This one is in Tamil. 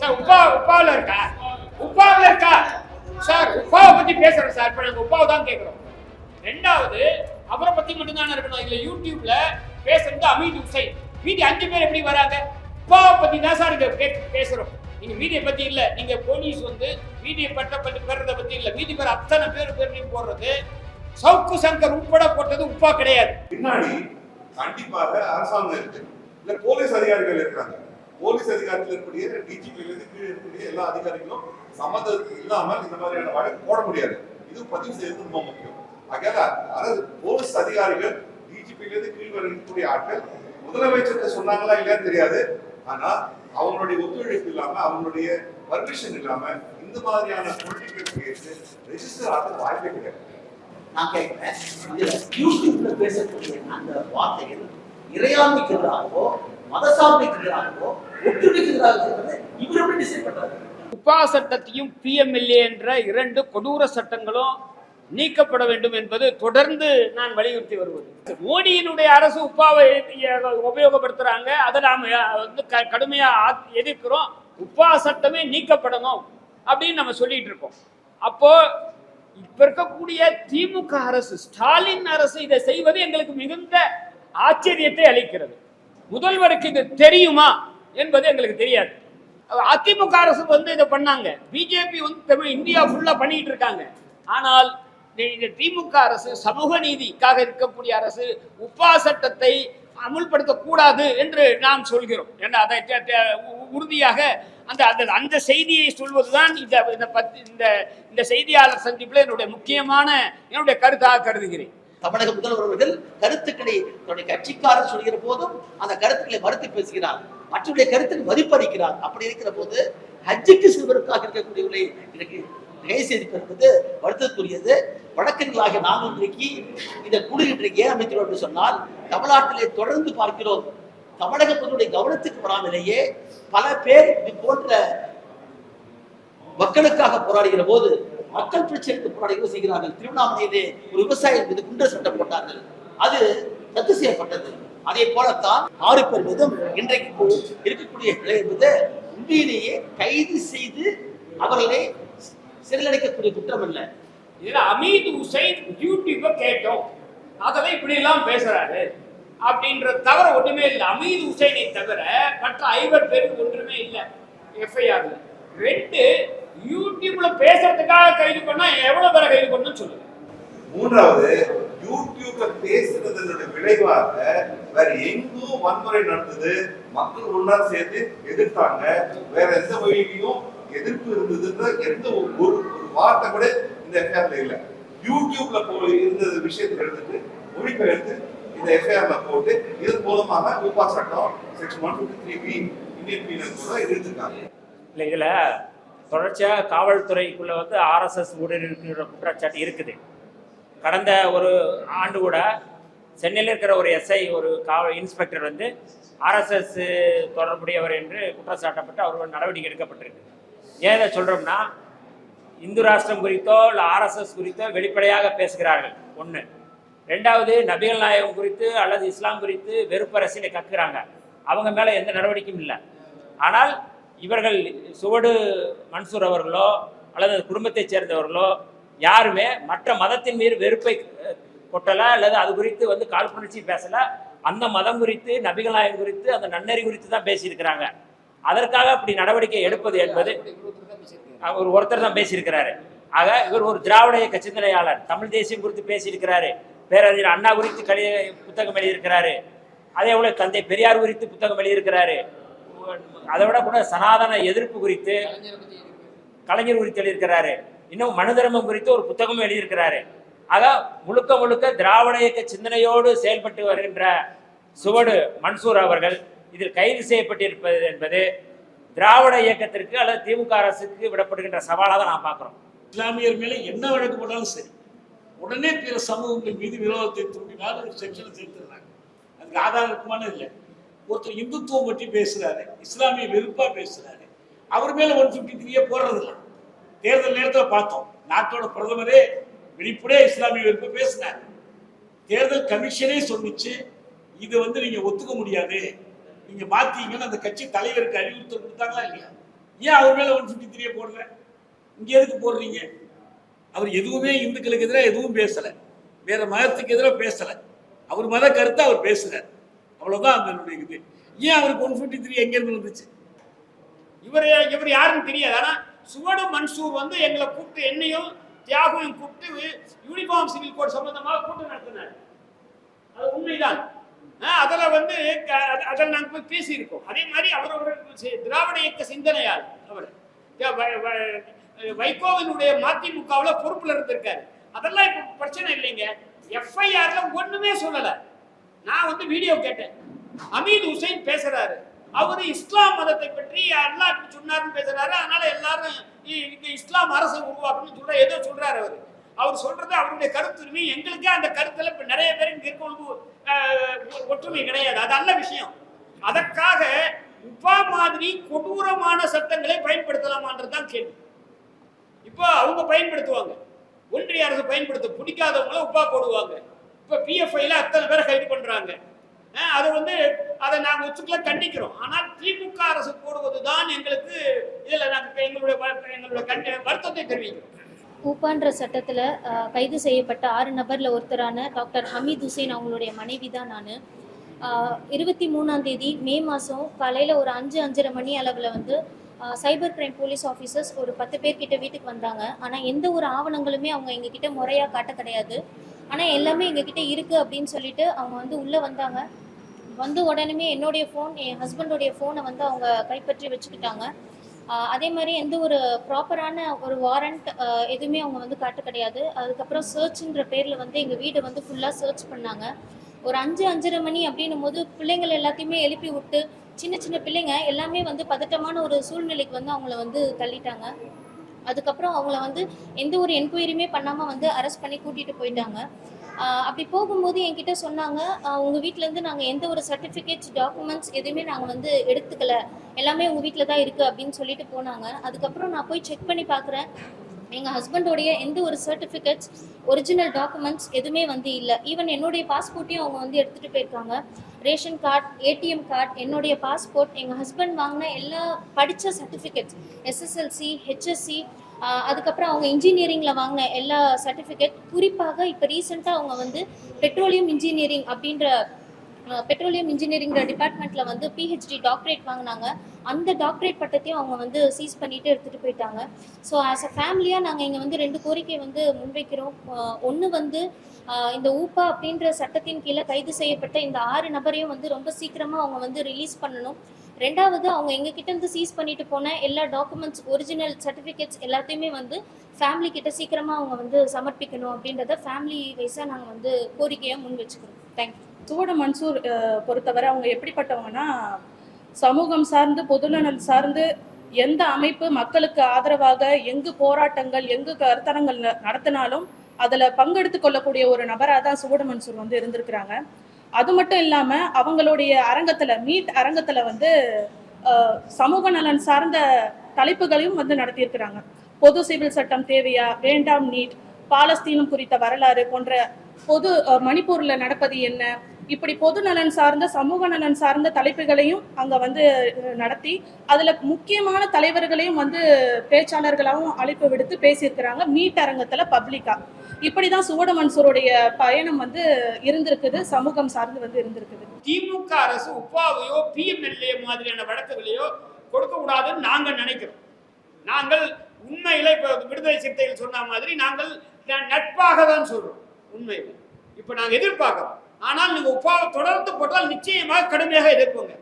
சார் உப்பா உப்பாவில் இருக்கா? உப்பாவில் இருக்கா? சார் உப்பாவை பற்றி பேசுகிறோம் சார். இப்போ நாங்கள் உப்பாவை தான் கேட்குறோம் ரெண்டாவது அவரை பத்தி மட்டும்தானே இருக்கணும். இதில் யூடியூப்பில் பேசுறது அமீத் உசை மீதி அஞ்சு பேர் எப்படி வராங்க? உப்பாவை பற்றி தான் சார் இங்கே பேசுகிறோம் நீங்கள் மீதியை பற்றி இல்லை. நீங்கள் போலீஸ் வந்து மீதியை பட்ட பற்றி பெறதை பற்றி இல்லை. மீதி பேர் அத்தனை பேர் பேர் போடுறது சவுக்கு சங்கர் உட்பட போட்டது உப்பா கிடையாது. பின்னாடி கண்டிப்பாக அரசாங்கம் இருக்கு. இல்ல போலீஸ் அதிகாரிகள் இருக்கிறாங்க. போலீஸ் அதிகாரத்தில் இருக்கக்கூடிய டிஜிபிலிருந்து கீழே இருக்கக்கூடிய எல்லா அதிகாரிகளும் சம்மந்தம் இல்லாமல் இந்த மாதிரியான வழக்கு போட முடியாது. இது பதிவு செய்யறது ரொம்ப முக்கியம். ஆகையால போலீஸ் அதிகாரிகள் டிஜிபிலிருந்து கீழ் வரை இருக்கக்கூடிய ஆட்கள் முதலமைச்சர்கிட்ட சொன்னாங்களா இல்லையான்னு தெரியாது. ஆனா அவங்களுடைய ஒத்துழைப்பு இல்லாம அவங்களுடைய பர்மிஷன் இல்லாம இந்த மாதிரியான பொலிட்டிக்கல் கேஸ் ரெஜிஸ்டர் ஆக வாய்ப்பே கிடையாது. நான் கேட்கிறேன் இதுல யூடியூப்ல பேசக்கூடிய அந்த வார்த்தைகள் இறையாண்மைக்கு எதிராகவோ மதசார்பைக்கு எதிராகவோ இவர் எப்படி டிசைட் பண்றாரு? உப்பா சட்டத்தையும் பிஎம்எல்ஏ என்ற இரண்டு கொடூர சட்டங்களும் நீக்கப்பட வேண்டும் என்பது தொடர்ந்து நான் வலியுறுத்தி வருவது. மோடியினுடைய அரசு உப்பாவை உபயோகப்படுத்துறாங்க. அதை நாம் வந்து க- கடுமையா ஆ- எதிர்க்கிறோம். உப்பா சட்டமே நீக்கப்படணும் அப்படின்னு நம்ம சொல்லிட்டு இருக்கோம். அப்போ இப்ப இருக்கக்கூடிய திமுக அரசு ஸ்டாலின் அரசு இதை செய்வது எங்களுக்கு மிகுந்த ஆச்சரியத்தை அளிக்கிறது. முதல்வருக்கு இது தெரியுமா என்பது எங்களுக்கு தெரியாது. அதிமுக அரசு வந்து இதை பண்ணாங்க. பிஜேபி வந்து தமிழ் இந்தியா ஃபுல்லாக பண்ணிட்டு இருக்காங்க. ஆனால் இந்த- திமுக அரசு சமூக நீதிக்காக இருக்கக்கூடிய அரசு உப்பா சட்டத்தை அமுல்படுத்தக்கூடாது என்று நாம் சொல்கிறோம். ஏன்னா அதை உ- உறுதியாக அந்த அந்த அந்த செய்தியை சொல்வதுதான் இந்த இந்த பத்தி இந்த இந்த செய்தியாளர் சந்திப்பில் என்னுடைய முக்கியமான என்னுடைய கருத்தாக கருதுகிறேன். தமிழக முதல்வர்கள் கருத்துக்களை தன்னுடைய கட்சிக்காரர் சொல்கிற போதும் அந்த கருத்துக்களை மறுத்து பேசுகிறார். மற்றவருடைய கருத்துக்கு மதிப்பளிக்கிறார். அப்படி இருக்கிற போது ஹஜ்ஜுக்கு செல்வதற்காக இருக்கக்கூடியவர்களை எனக்கு கைது செய்திருப்பது வருத்தத்துக்குரியது. வழக்கறிஞர்களாக நாங்கள் இன்றைக்கு இந்த குழு இன்றைக்கு ஏன் அமைக்கிறோம் என்று சொன்னால் தமிழ்நாட்டிலே தொடர்ந்து பார்க்கிறோம். தமிழக கவனத்துக்கு வராமலேயே பல பேர் இது போன்ற மக்களுக்காக போராடுகிற போது மக்கள் பிரச்சனைக்கு போராட செய்கிறார்கள் திருவண்ணாமலையிலே ஒரு விவசாயி மீது குண்டர் சட்டம் போட்டார்கள். அது ரத்து செய்யப்பட்டது. அதே போலத்தான் ஆறு பேர் மீதும் இன்றைக்கு இருக்கக்கூடிய நிலை என்பது உண்மையிலேயே கைது செய்து அவர்களை சிறையடைக்கக்கூடிய குற்றம் அல்ல. இதுல அமீது உசைன் யூடியூப்ப கேட்டோம். அதெல்லாம் இப்படி எல்லாம் பேசுறாரு. அப்படின்ற தவிர ஒண்ணுமே இல்லை. அமீது உசைனை தவிர மற்ற ஐவர் பேருக்கு ஒன்றுமே இல்லை. எஃப்ஐஆர்ல ரெண்டு யூடியூப்ல பேசுறதுக்காக கைது பண்ணா எவ்வளவு பேரை கைது பண்ணணும்னு சொல்லுங்க மூன்றாவது யூடியூப்ல பேசுறதனுடைய விளைவாக வேற எங்கும் வன்முறை நடந்தது. மக்கள் ஒன்னா சேர்ந்து எதிர்த்தாங்க. வேற எந்த வழியிலையும் எதிர்ப்பு இருந்ததுன்ற எந்த ஒரு வார்த்தை கூட இந்த எஃப்ஐஆர்ல இல்ல. யூடியூப்ல போய் இருந்த விஷயத்தை எடுத்துட்டு மொழிபெயர்த்து இந்த எஃப்ஐஆர்ல போட்டு இதன் மூலமாக ஊப்பா சட்டம் section one fifty three B Indian penal கூட எடுத்திருக்காங்க இல்லை இதில் தொடர்ச்சியாக காவல்துறைக்குள்ளே வந்து ஆர்எஸ்எஸ் ஊடுருவிக்கிற குற்றச்சாட்டு இருக்குது. கடந்த ஒரு ஆண்டு கூட சென்னையில் இருக்கிற ஒரு எஸ்ஐ ஒரு காவல் இன்ஸ்பெக்டர் வந்து ஆர்எஸ்எஸ் தொடர்புடையவர் என்று குற்றச்சாட்டப்பட்டு அவர் நடவடிக்கை எடுக்கப்பட்டிருக்கு. ஏன் இதை சொல்கிறோம்னா இந்து ராஷ்டிரம் குறித்தோ இல்லை ஆர்எஸ்எஸ் குறித்தோ வெளிப்படையாக பேசுகிறார்கள். ஒன்று ரெண்டாவது நபிகள் நாயகம் குறித்து அல்லது இஸ்லாம் குறித்து வெறுப்பரசியலை கக்குறாங்க. அவங்க மேலே எந்த நடவடிக்கையும் இல்லை. ஆனால் இவர்கள் சுவடு மன்சூர் அவர்களோ அல்லது குடும்பத்தைச் சேர்ந்தவர்களோ யாருமே மற்ற மதத்தின் மீது வெறுப்பை கொட்டலை அல்லது அது குறித்து வந்து காழ்ப்புணர்ச்சி பேசலை. அந்த மதம் குறித்து நபிகளாயன் குறித்து அந்த நன்னறி குறித்து தான் பேசியிருக்கிறாங்க. அதற்காக அப்படி நடவடிக்கை எடுப்பது என்பது அவர் ஒருத்தர் தான் பேசியிருக்கிறாரு. ஆக இவர் ஒரு திராவிட இயக்க சிந்தனையாளர் தமிழ் தேசியம் குறித்து பேசியிருக்கிறாரு. பேரறிஞர் அண்ணா குறித்து கடி புத்தகம் எழுதியிருக்கிறாரு. அதே போல தந்தை பெரியார் குறித்து புத்தகம் எழுதியிருக்கிறாரு. அதை விட கூட சனாதன எதிர்ப்பு குறித்து கலைஞர் குறித்து எழுதியிருக்கிறாரு. இன்னும் மனு தர்மம் குறித்து ஒரு புத்தகமும் எழுதியிருக்கிறாரு. அதான் முழுக்க முழுக்க திராவிட இயக்க சிந்தனையோடு செயல்பட்டு வருகின்ற சுவடு மன்சூர் அவர்கள் இதில் கைது செய்யப்பட்டிருப்பது என்பது திராவிட இயக்கத்திற்கு அல்லது திமுக அரசுக்கு விடப்படுகின்ற சவாலாக தான் நான் பார்க்குறோம். இஸ்லாமியர் மேலே என்ன வழக்கு போட்டாலும் சரி உடனே பிற சமூகங்கள் மீது விரோதத்தை தூண்டினால் ஒரு செக்ஷனை சேர்த்துடுறாங்க. அதுக்கு ஆதாரமான இல்லை ஒருத்தர் இந்துத்துவம் பற்றி பேசுறாரு இஸ்லாமிய வெறுப்பா பேசுறாரு. அவர் மேல ஒன் ஃபிஃப்டி த்ரீயே போடுறதில்ல. தேர்தல் நேரத்தில் பார்த்தோம். நாட்டோட பிரதமரே வெளிப்படையா இஸ்லாமிய வெறுப்பை பேசினார். தேர்தல் கமிஷனே சொல்லிச்சு இதை வந்து நீங்க ஒத்துக்க முடியாது. நீங்க மாத்தீங்கன்னு அந்த கட்சி தலைவருக்கு அறிவுறுத்தல் கொடுத்தாங்களா இல்லையா? ஏன் அவர் மேல ஒன் ஃபிஃப்டி த்ரீயே போடுற இங்க எதுக்கு போடுறீங்க? அவர் எதுவுமே இந்துக்களுக்கு எதிராக எதுவும் பேசலை. வேற மதத்துக்கு எதிராக பேசலை. அவர் மத கருத்தை அவர் பேசுகிறார் அவ்வளோதான் அந்த இது. ஏன் அவருக்கு ஒன் ஃபிஃப்டி த்ரீ எங்கேருந்து வந்துச்சு? இவர் இவர் யாருன்னு தெரியாது. ஆனால் சுவடு மன்சூர் வந்து எங்களை கூப்பிட்டு என்னையும் தியாகையும் கூப்பிட்டு யூனிஃபார்ம் சிவில் கோட் சம்பந்தமாக கூட்டம் நடத்தினார். அது உண்மைதான். அதில் வந்து க- அதில் நாங்கள் போய் பேசியிருக்கோம். அதே மாதிரி அவர் ஒரு சி- திராவிட இயக்க சிந்தனையால் அவர். வ- வ- வைகோவினுடைய மதிமுகவில் பொறுப்பில் இருந்திருக்காரு. அதெல்லாம் இப்போ பிரச்சனை இல்லைங்க. எஃப்ஐஆரில் ஒன்றுமே சொல்லலை. நான் வந்து வீடியோ கேட்டேன். அமீன் ஹுசைன் பேசுறாரு. அவரு இஸ்லாம் மதத்தை பற்றி அல்லா சொன்னார்னு பேசுறாரு. அதனால எல்லாரும் இ- இஸ்லாம் அரசை உருவாக்கணும்னு சொல்ற ஏதோ சொல்றாரு அவரு. அவர் சொல்றது அவருடைய கருத்துரிமை. எங்களுக்கே அந்த கருத்துல இப்ப நிறைய பேர் இங்க இருக்கவங்களுக்கு ஒற்றுமை கிடையாது. அது நல்ல விஷயம். அதற்காக உபா மாதிரி கொடூரமான சட்டங்களை பயன்படுத்தலாமான்றதுதான் கேள்வி. இப்போ அவங்க பயன்படுத்துவாங்க. ஒன்றிய அரசு பயன்படுத்த பிடிக்காதவங்கள உப்பா போடுவாங்க. இப்போ பிஎஃப்ஐல அத்தனை பேரை கைது பண்றாங்க. அது வந்து அதை நாங்கள் ஒத்துக்கல கண்டிக்கிறோம். ஆனால் திமுக அரசு போடுவது தான் எங்களுக்கு இதில் நாங்கள் எங்களுடைய எங்களுடைய கண்டி வருத்தத்தை தெரிவிக்கிறோம். கூப்பான்ற சட்டத்தில் கைது செய்யப்பட்ட ஆறு நபரில் ஒருத்தரான டாக்டர் ஹமீத் ஹுசைன் அவங்களுடைய மனைவி தான் நான் இருபத்தி மூணாம் தேதி மே மாதம் காலையில் ஒரு அஞ்சு அஞ்சரை மணி அளவில் வந்து சைபர் கிரைம் போலீஸ் ஆஃபீஸர்ஸ் ஒரு பத்து பேர்கிட்ட வீட்டுக்கு வந்தாங்க. ஆனால் எந்த ஒரு ஆவணங்களுமே அவங்க எங்ககிட்ட முறையாக காட்ட கிடையாது. ஆனால் எல்லாமே எங்ககிட்ட இருக்குது அப்படின்னு சொல்லிட்டு அவங்க வந்து உள்ளே வந்தாங்க. வந்து உடனே என்னுடைய ஃபோன் என் ஹஸ்பண்டோடைய ஃபோனை வந்து அவங்க கைப்பற்றி வச்சுக்கிட்டாங்க. அதே மாதிரி எந்த ஒரு ப்ராப்பரான ஒரு வாரண்ட் எதுவுமே அவங்க வந்து காட்ட கிடையாது. அதுக்கப்புறம் சர்ச்ன்ற பேரில் வந்து எங்கள் வீடை வந்து ஃபுல்லாக சர்ச் பண்ணாங்க. ஒரு அஞ்சு அஞ்சரை மணி அப்படின்னும் போது பிள்ளைங்கள் எல்லாத்தையுமே எழுப்பி விட்டு சின்ன சின்ன பிள்ளைங்க எல்லாமே வந்து பதட்டமான ஒரு சூழ்நிலைக்கு வந்து அவங்கள வந்து தள்ளிட்டாங்க. அதுக்கப்புறம் அவங்கள வந்து எந்த ஒரு என்கொயரியுமே பண்ணாமல் வந்து அரெஸ்ட் பண்ணி கூட்டிகிட்டு போயிட்டாங்க. அப்படி போகும்போது என்கிட்ட சொன்னாங்க உங்கள் வீட்டிலேருந்து நாங்கள் எந்த ஒரு சர்டிஃபிகேட்ஸ் டாக்குமெண்ட்ஸ் எதுவுமே நாங்கள் வந்து எடுத்துக்கல. எல்லாமே உங்கள் வீட்டில் தான் இருக்குது அப்படின்னு சொல்லிட்டு போனாங்க. அதுக்கப்புறம் நான் போய் செக் பண்ணி பார்க்குறேன் எங்கள் ஹஸ்பண்டோடைய எந்த ஒரு சர்டிஃபிகேட்ஸ் ஒரிஜினல் டாக்குமெண்ட்ஸ் எதுவுமே வந்து இல்லை. ஈவன் என்னுடைய பாஸ்போர்ட்டையும் அவங்க வந்து எடுத்துகிட்டு போயிருக்காங்க. ரேஷன் கார்டு ஏடிஎம் கார்டு என்னுடைய பாஸ்போர்ட் எங்கள் ஹஸ்பண்ட் வாங்கின எல்லா படித்த சர்டிஃபிகேட்ஸ் எஸ்எஸ்எல்சி ஹெச்எஸ்சி அதுக்கப்புறம் அவங்க இன்ஜினியரிங்கில் வாங்கின எல்லா சர்டிஃபிகேட் குறிப்பாக இப்போ ரீசெண்டாக அவங்க வந்து பெட்ரோலியம் இன்ஜினியரிங் அப்படின்ற பெட்ரோலியம் இன்ஜினியரிங்கிற டிபார்ட்மெண்ட்டில் வந்து பிஹெச்டி டாக்டரேட் வாங்கினாங்க. அந்த டாக்டரேட் பட்டத்தையும் அவங்க வந்து சீஸ் பண்ணிட்டு எடுத்துகிட்டு போயிட்டாங்க. ஸோ ஆஸ் அ ஃபேமிலியாக நாங்கள் இங்கே வந்து ரெண்டு கோரிக்கை வந்து முன்வைக்கிறோம். ஒன்று வந்து இந்த ஊப்பா அப்படின்ற சட்டத்தின் கீழே கைது செய்யப்பட்ட இந்த ஆறு நபரையும் வந்து ரொம்ப சீக்கிரமாக அவங்க வந்து ரிலீஸ் பண்ணணும். ரெண்டாவது அவங்க எங்ககிட்ட இருந்து சீஸ் பண்ணிட்டு போன எல்லா டாக்குமெண்ட்ஸ் ஒரிஜினல் சர்டிஃபிகேட்ஸ் எல்லாத்தையுமே வந்து ஃபேமிலி கிட்ட சீக்கிரமாக அவங்க வந்து சமர்ப்பிக்கணும் அப்படின்றத ஃபேமிலி வைஸாக நாங்கள் வந்து கோரிக்கையாக முன் வச்சுக்கிறோம் தேங்க்யூ சூட மன்சூர் பொறுத்தவரை அவங்க எப்படிப்பட்டவங்கன்னா சமூகம் சார்ந்து பொதுநலன் சார்ந்து எந்த அமைப்பு மக்களுக்கு ஆதரவாக எங்கு போராட்டங்கள் எங்கு கருத்தரங்கள் நடத்தினாலும் அதுல பங்கெடுத்து கொள்ளக்கூடிய ஒரு நபராக தான் சுவட மன்சூர் வந்து இருந்திருக்கிறாங்க. அது மட்டும் இல்லாம அவங்களுடைய அரங்கத்துல மீட் அரங்கத்துல வந்து சமூக நலன் சார்ந்த தலைப்புகளையும் வந்து நடத்தியிருக்கிறாங்க. பொது சிவில் சட்டம் தேவையா வேண்டாம் நீட் பாலஸ்தீனம் குறித்த வரலாறு போன்ற பொது மணிப்பூரில் மணிப்பூர்ல நடப்பது என்ன இப்படி பொது நலன் சார்ந்த சமூக நலன் சார்ந்த தலைப்புகளையும் அங்க வந்து நடத்தி அதுல முக்கியமான தலைவர்களையும் வந்து பேச்சாளர்களாகவும் அழைப்பு விடுத்து பேசியிருக்கிறாங்க. மீட் அரங்கத்துல பப்ளிக்கா இப்படிதான் சுவடு மன்சூருடைய பயணம் வந்து இருந்திருக்குது சமூகம் சார்ந்து வந்து இருந்திருக்குது. திமுக அரசு உப்பாவையோ பிஎம்எல்ஏ மாதிரியான வழக்குகளையோ கொடுக்க கூடாதுன்னு நினைக்கிறோம். நாங்கள் உண்மையில இப்ப விடுதலை சிறுத்தைகள் சொன்ன மாதிரி நாங்கள் ந- நட்பாக தான் சொல்றோம் உண்மையில. இப்ப நாங்கள் எதிர்பார்க்கிறோம். ஆனால் நீங்கள் உப்பாவை தொடர்ந்து போட்டால் நிச்சயமாக கடுமையாக எதிர்ப்போங்க.